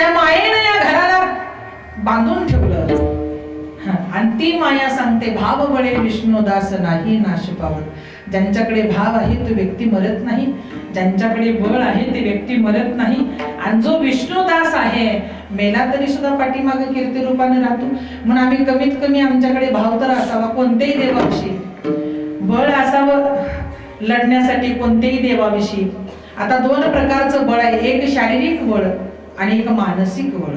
त्या मायेनं या घराला बांधून ठेवलं. आणि ती माया सांगते भाव बळे विष्णुदास नाही नाश पावत. ज्यांच्याकडे भाव आहे तो व्यक्ती मरत नाही. ज्यांच्याकडे बळ आहे ते व्यक्ती मरत नाही. आणि जो विष्णुदास आहे मेला तरी सुद्धा पाठीमागे कीर्ती रूपाने राहतो. म्हणून आम्ही कमीत कमी आमच्याकडे भाव तर असावा कोणत्याही देवाविषयी. बळ असावं लढण्यासाठी कोणत्याही देवाविषयी. आता दोन प्रकारचं बळ आहे. एक शारीरिक बळ आणि एक मानसिक बळ.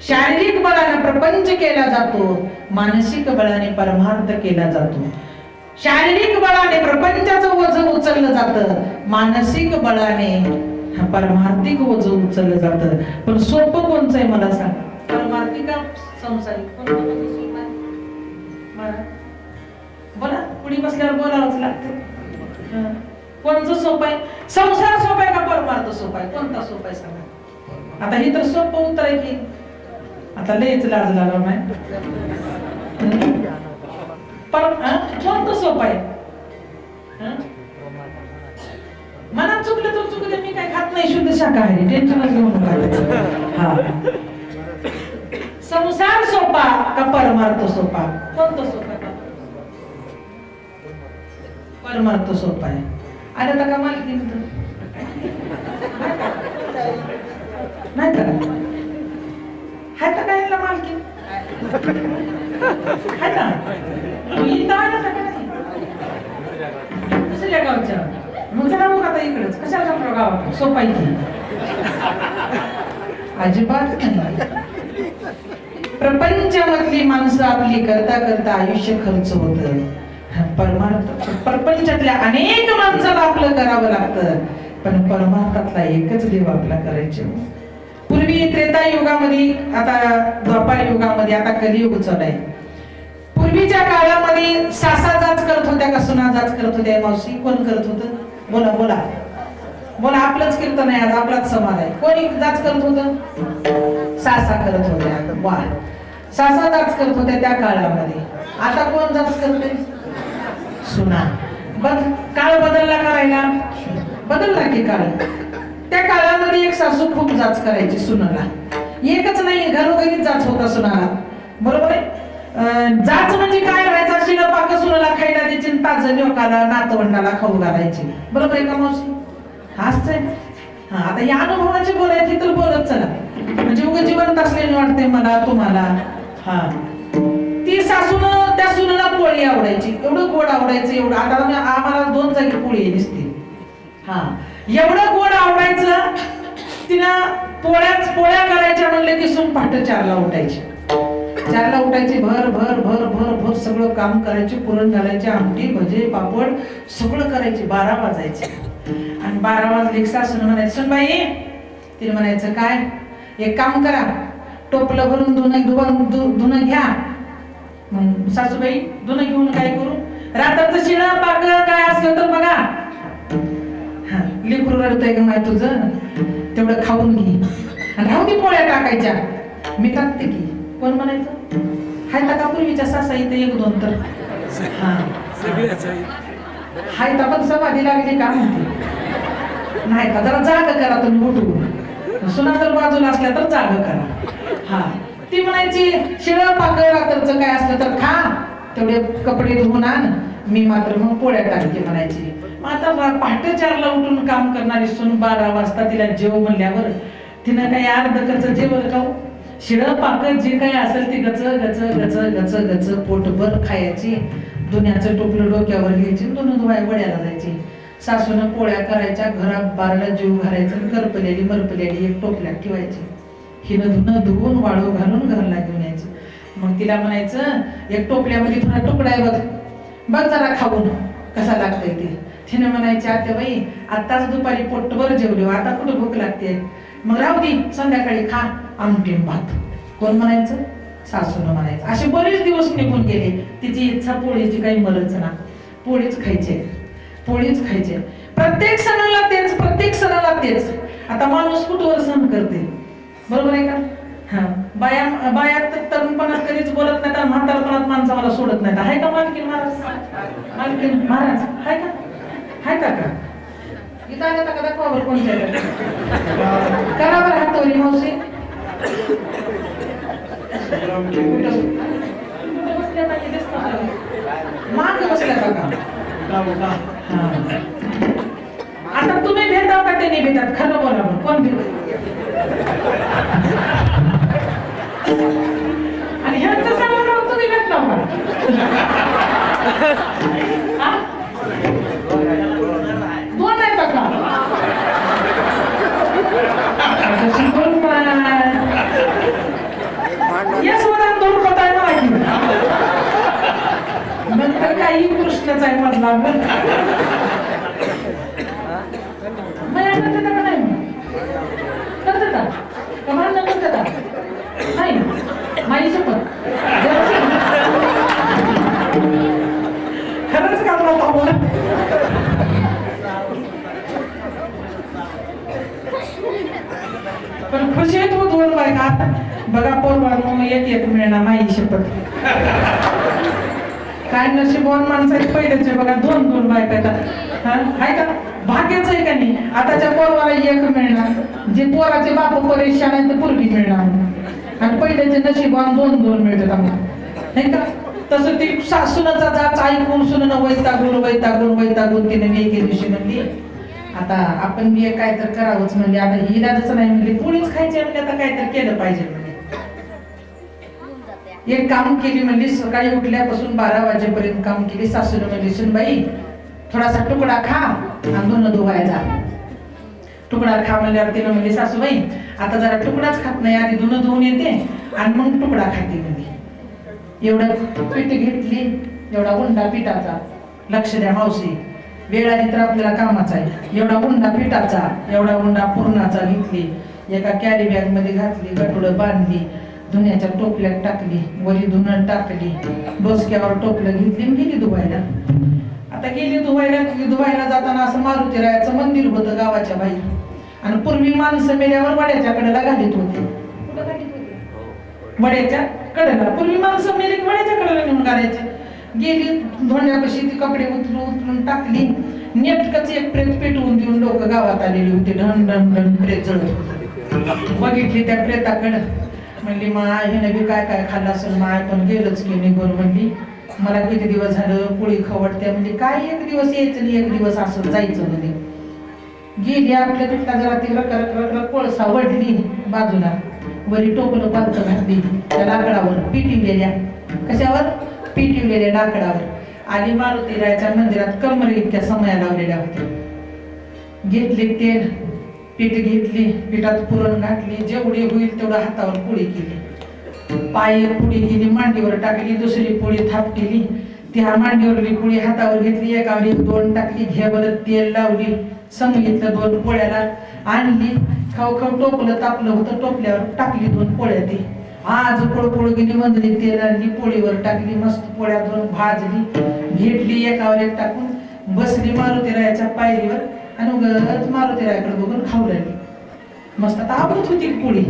शारीरिक बळाने प्रपंच केला जातो मानसिक बळाने परमार्थ केला जातो. शारीरिक बळाने प्रपंचाचं ओझ उचललं जातं मानसिक बळाने हा परमार्थिक ओझ उचललं जातं. पण सोपं कोणचं आहे मला सांग? परमार्थिक का संसारिक म्हणजे बोला पुढे बसल्यावर बोलावंच लागतं. हं. कोणचं सोपं आहे? संसार सोपा आहे का परमार्थ सोपा आहे? कोणता सोपा आहे सांगा? आता हे तर सोपं उत्तर आहे की आता लयच लाज लागला माय पर कोणतं सोपं आहे? मनात चुकलं तर चुकलं मी काय खात नाही शुद्ध शाकाहारी. टेन्शनच घेऊ नका हा. संसार सोपा का परमार्थ सोपा? कोणतं सोपा परमार्थ सोपा आहे. अरे आता का मालकी नाही तर हाय तर काय मालकी? हाय इथं का नाही दुसऱ्या गावच्या. मग चला मग आता इकडेच. कशाला जातो गावात? सोपा अजिबात नाही. प्रपंचामधली माणसं आपली करता करता आयुष्य खर्च होत. परमार्थ प्रपंचातल्या अनेक माणसाला आपलं करावं लागतं. पण परमार्थातला एकच देव आपला करायचे. पूर्वी त्रेता युगामध्ये आता द्वापार युगामध्ये आता कलियुग चालू आहे पूर्वीच्या काळामध्ये सासा जाच करत होत्या का सुना जाच करत होत्या? मावशी कोण करत होत? बोला बोला. बोला आपलंच कीर्तन आहे आज आपलाच समाज आहे. कोणी जाच करत होत? सासा करत होत्या. वा सासा जाच करत होत्या त्या काळामध्ये. आता कोण जाच करते सुना. बघ काळ बदलला करायला बदलला की काळ. त्या काळामध्ये एक सासू खूप जाच करायची सुनाला. एकच नाही घरोघरी जाच होता सुनाला. बरोबर आहे? जाच म्हणजे काय राहायचा? शिळ पाक सुनाला खायला द्यायची आणि ताज लोकाला नातवंडाला खाऊ घालायची. बरोबर आहे का मावशी? हाच आहे हा आता या अनुभवाची बोलायची तर बोलत चला. म्हणजे उगा जिवंत असलेली वाटते मला तुम्हाला. हा. ती सासून त्या सुनाला पोळी आवडायची. एवढं गोड आवडायचं एवढं. आता आम्हाला दोन जागी पोळी दिसते हा. एवढं गोड आवडायचं तिनं पोळ्याच पोळ्या करायच्या म्हणले की सुम पहाट चारला उठायची. चारला उठायची भर भर भर भर भर सगळं काम करायचे पुरण घालायची आमटी भजे पापड सगळं करायचे बारा वाजायचे. आणि बारा वाजले सासून म्हणायचं सुनबाई तिने म्हणायचं काय? एक काम करा टोपलं भरून धुणं धुवून धुणं घ्या. मग सासूबाई धुणं घेऊन काय करू? रात्राचं शिळं पाक काय असलं तर बघा. लेकरू रडत आहे का माय तुझं? तेवढं खाऊन घे. आणि राहू दे पोळ्या टाकायच्या. मी टाकते की. कोण म्हणायचं? हाय का पूर्वीच्या सासा इथे एक दोन तर? हा. हाय तर पण समाधी लागली का म्हणते? नाही का? जरा जाग करा तुम्ही उठून. सुना जर बाजूला असल्या तर जाग करा. हा. ती म्हणायची शिळ पाकळ रात्रचं काय असलं तर खा. तेवढे कपडे धुवून आण. मी मात्र मग पोळ्या टाकते म्हणायची. मग आता पहाटे चारला उठून काम करणारी सून बारा वाजता तिला जेव म्हणल्यावर तिनं काही अर्ध जेवण खाऊ. शिळ पाकळ जे काही असेल ती गच गच गच गच गच पोटभर खायची. दुन्याचं टोपलं डोक्यावर घ्यायची दोन धुवाय वड्याला जायची. सासूनं पोळ्या करायच्या घरात बारला जीव घालायचं करपलेली मरपलेली एक टोपल्यात ठेवायची. हिनं धुणं धुवून वाळू घालून घरला घेऊन यायचं. मग तिला म्हणायचं एक टोपल्यामध्ये थोडा तुकडा आहे बघ. बघ जरा खाऊन कसा लागतोय ते. तिने म्हणायची आत्या बाई आत्ताच दुपारी पोटभर जेवली आता कुठं भूक लागते मग राहू दे संध्याकाळी खा आमटी भात. कोण म्हणायचं? सासूनं म्हणायचं. असे बरेच दिवस निघून गेले तिची इच्छा पोळीची काही मरच ना. पोळीच खायचे. पोळीच खायचे. प्रत्येक सणाला तेच प्रत्येक सणाला तेच. आता माणूस कुठवर सण करते? बरोबर आहे का? हा. बाया बाया तर तरुणपणात कधीच बोलत नाही तर म्हातारपणात माणसं मला सोडत नाही आहे का मालकीन महाराज? मालकीन महाराज आहे का? आहे का? का इथं आल्या का दाखवा बरं कोणत्या करा बरं हात मावशी. कुठं बसल्या का आता तुम्ही भेटाव का ते नाही भेटत खरं बोला मग. कोण भेट दोन आहेत का जशी दोन पाय. दोन आहे माहिती नंतर काही कृष्णच आहे मधला नाही करते का नाही करते शपथ बघा पोरवानो एक एक मिळणार नाही शपथ काय नशीबवान माणसाचे पहिलेचे बघा दोन दोन बायका येतात आहे का? भाग्याच आहे का नाही? आताच्या पोरवाला एक मिळणार. जे पोराचे बाप परेशान आहे तर पूर्वी मिळणार. आणि पहिल्याचे नशीबवान दोन दोन मिळतात आम्हाला. नाही का? तसं ती सासूनचा जाच ऐकून सुन वैतागून वैतागून वैतागून तिने मी एके दिवशी म्हणली आता आपण मी काय तर करावंच म्हणजे आता ही इलाजच नाही म्हणली. पोळीच खायची म्हणजे आता काय तर केलं पाहिजे म्हणजे एक काम केली म्हणजे सकाळी उठल्यापासून बारा वाजेपर्यंत काम केली. सासून म्हणजे सुनबाई थोडासा तुकडा खा आणि धुणं धुवायचा तुकडा खा म्हणल्यावर तिनं म्हणली सासूबाई आता जरा तुकडाच खात नाही आधी धुणं धुवून येते आणि मग तुकडा खाते म्हणजे एवढं पीठ घेतली एवढा उंडा पिठाचा. लक्ष द्या मावशी वेळ आली तर आपल्याला कामाचा आहे. एवढा उंडा पिठाचा एवढा उंडा पूर्णाचा घेतली. एका कॅरी बॅगमध्ये घातली गटुडं बांधली. धुण्याच्या टोपल्यात टाकली वरी धुणं टाकली डोसक्यावर टोपलं घेतली गेली धुवायला आता गेली धुवायला धुवायला जाताना असं मारुतीरायाचं मंदिर होतं गावाच्या बाहेर. आणि पूर्वी माणसं मेल्यावर वड्याच्या कडेला घालीत होते. वड्याच्या कडेला. पूर्वी माणसं मेली वड्याच्या कडेला नेऊन घालायचे. गेली धोंड्यापाशी ती कपडे उचलून उचलून टाकली. नेटकच एक प्रेत पेटवून देऊन लोक गावात आलेली होती. ढण ढण ढण प्रेत जळत. बघितली त्या प्रेताकडं. म्हणली माय हिने बी काय काय खाल्लं असेल? माय पण गेलंच की निघून. म्हणली मला किती दिवस झालं पोळी खवडते. म्हणजे काय एक दिवस यायचं नाही एक दिवस असं जायचं म्हणजे गेली आपल्या तिथला जरा ती रक रक कोळसा वडली बाजूला. वरी टोपलं पालत घातली त्या लाकडावर पिटी गेल्या कशावर? पिटी गेल्या लाकडावर. आणि मारुती रायच्या मंदिरात कमर इतक्या समया लावलेल्या होत्या. घेतले तेल पीठ घेतली पिठात पुरण घातली जेवढी होईल तेवढं हातावर पोळी केली. पाय एक केली मांडीवर टाकली दुसरी पोळी थापटिली त्या मांडीवरली पोळी हातावर घेतली एकावर एक दोन टाकली घेबर तेल लावली. सांगितलं दोन पोळ्याला आणली. खाऊ खाऊ टोपलं तापलं होतं टोपल्यावर टाकली दोन पोळ्या ती. आज पोळ गेली मंदली तेल आणली पोळीवर टाकली मस्त पोळ्या दोन भाजली. घेतली एकावर एक टाकून बसली मारुतीरायाच्या पायरीवर. आणि उगाच मारुतीरायाकडे बघून खाऊ लागली मस्त आता आवडत होती पोळी.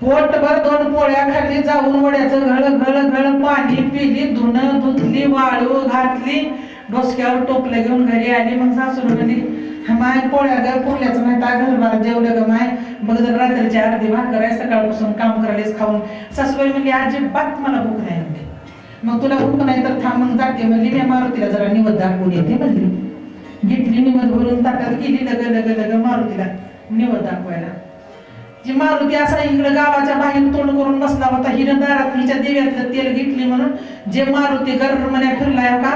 पोटभर दोन पोळ्या खाल्ली जाऊन वड्याचं घळ घळ घळ पाणी पिली धुणं धुतली वाळू घातली. डोसक्यावर टोपलं घेऊन घरी आली. मग सासू म्हणली माय पोळ्या ग पोळ्याचं नाही ता घरभर जेवलं ग माय. मग जर रात्रीची अर्धी भाकर आहे सकाळपासून काम करायलाच खाऊन. सासूबाई म्हणली अजिबात मला भूक नाही म्हणते मग तुला भूक नाही तर थांब मग जाते. म्हणली मी मारुतीला जरा निवद दाखवून येते म्हणली. घेतली निवद भरून ताटात गेली लग लग लग मारुतीला निवद दाखवायला. जी मारुती असा इकडं गावाच्या बाहेर तोंड करून बसला होता हिनं दारात हिच्या देव्यातलं तेल घेतली म्हणून जे मारुती गर्र मन्या फिरलाय का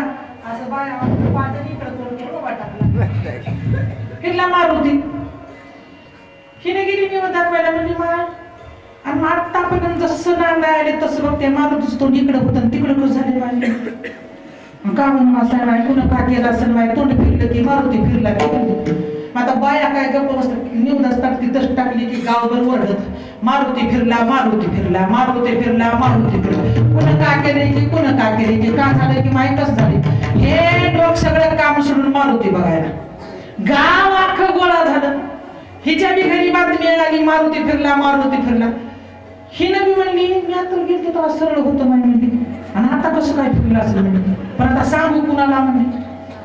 असं बाया पाण्याने तोंड करून उभा टाकला. फिरला मारुती. हिने गेली निवत दाखवायला म्हणजे मा आणि आतापर्यंत जसं नांदा आले तसं बघते मारुतीच तोंड इकडं होतं तिकडं कसं झाले माझे का म्हणून असं नाही कुणा का केलं असेल माय तोंड फिरलं की मारुती फिरला की आता बाया काय गप्प बसतात निवडच असतात तिथंच टाकली की गावभर ओरडत मारुती फिरला मारुती फिरला मारुती फिरला मारुती फिरला. कुणं का केले की कुणा का केले की का झालं की माहीतच कसं झाले हे लोक सगळं काम सोडून मारुती बघायला. गाव अख्खं गोळा झालं. हिच्या बी घरी बातमी आली मारुती फिरला मारुती फिरला. हिनं मी म्हणली मी आता गेली तर सरळ होतं म्हणे म्हणली. आता कसं काय फिरलं असं म्हणली पण आता सांगू कुणाला म्हणली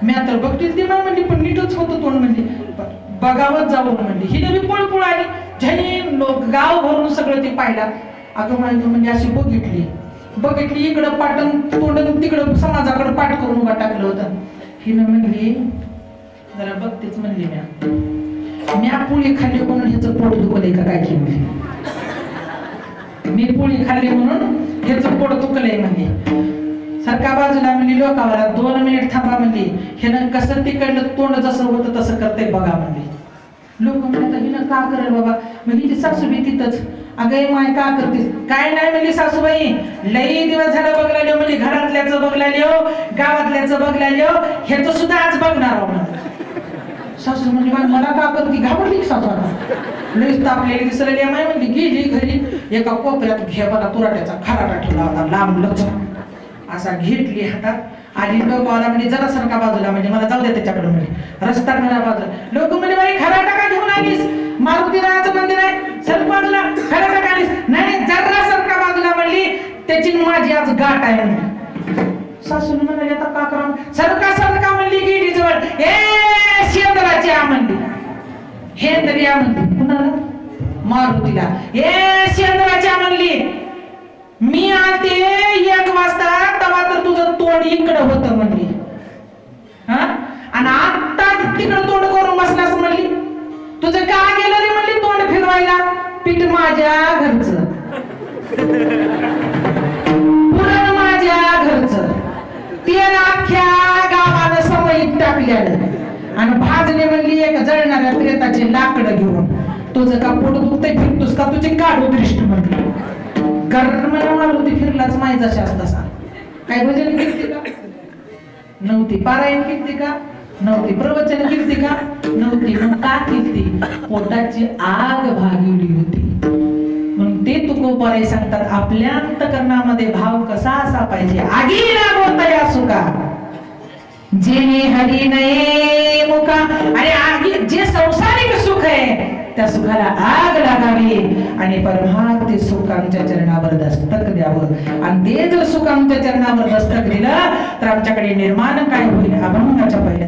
मी आता बघतील ते ना म्हणली पण नीटच होतं तोंड म्हणली. बघावत बघावंच जावं म्हणली. हिनं बी पळपुळ आली झैन गाव भरून सगळं ते पाहिलं. अगं माझी म्हणजे अशी बघितली. बघितली इकडं पाटण तोंड तिकडं समाजाकडे पाठ करून उभा टाकलं होतं. हिनं म्हणली जरा बघतेच म्हणली म्या. म्या पोळी खाल्ली म्हणून ह्याचं पोट दुखलंय का काय की मी पोळी खाल्ली म्हणून ह्याचं पोट दुखलंय म्हणे. सरका बाजूला म्हणली लोकावाला दोन मिनिट थांबा म्हणली ह्यानं कसं तिकडलं तोंड जसं होतं तसं करते बघा म्हणली लोक म्हणतात हिनं का करेल बाबा? मग हिची सासूबाई तिथंच. अगं माय का करतेस काय नाही म्हणली सासूबाई. लई दिवस झालं बघला लिओ हो म्हणजे घरातल्याचं बघला लिओ हो, गावातल्याच बघला लिओ हो, ह्याचं सुद्धा आज बघणार आहो सासू म्हणजे मला का करते? घाबरली सासू आता? लईच तापलेली दिसलेली आहे. माय म्हणली गेली घरी. एका कोपऱ्यात घेबाला तुराट्याचा खराटा ठेवला होता. लांब लचक असा घेतली हातात. आणि लोक आला म्हणजे जरा सरका बाजूला म्हणजे मला जाऊ दे त्याच्याकडे म्हणजे रस्ता घरा बाजूला. लोक म्हणजे बाई खराटा का घेऊन आलीस? मारुती रायाचं मंदिर आहे. सरक बाजूला. खराटा का आलीस? नाही नाही, जरा सरका बाजूला म्हणली. त्याची माझी आज गाठ आहे म्हणली सासून म्हणाली आता का करा सरका सरका म्हणली गेली जवळ. ए शेंदराची आ म्हणली. हे आ म्हणली कुणाला? मारुतीला. हे शेंदराची म्हणली मी आलते एक वाजता तेव्हा तर तुझं तोंड इकडं होतं म्हणली. हा? आणि आता तिकडं तोंड करून बसलास म्हणली. तुझं का गेलं रे म्हणली तोंड फिरवायला? पीठ माझ्या घरचं. पुरण माझ्या घरचं. तेल अख्ख्या आणि भाजने म्हणली एक जळणाऱ्या प्रेताचे लाकडं घेऊन. तुझं का पोट दुखतंय फिरतोस का? तुझी काढू दृष्ट म्हणली. मला मारुती फिरलाच माहीत अशाच तसा काय भजन कीर्ती का? नव्हती. पारायण कीर्ती का? नव्हती. प्रवचन कीर्ती का? नव्हती. मग का कीर्ती? पोटाची आग भागवली होती. म्हणून ते तुकोबारे सांगतात आपल्या अंतकरणामध्ये भाव कसा असा पाहिजे? आगीला बोलता सुका जेने हरी नये मुका. आणि आगी जे संसारिक सुख आहे त्या सुखाला आग लागावी. आणि परमार्थ सुख आमच्या चरणावर दस्तक द्यावं. आणि ते जर सुख आमच्या चरणावर दस्तक दिलं तर आमच्याकडे निर्माण काय होईल? अभंगाच्या पहिल्या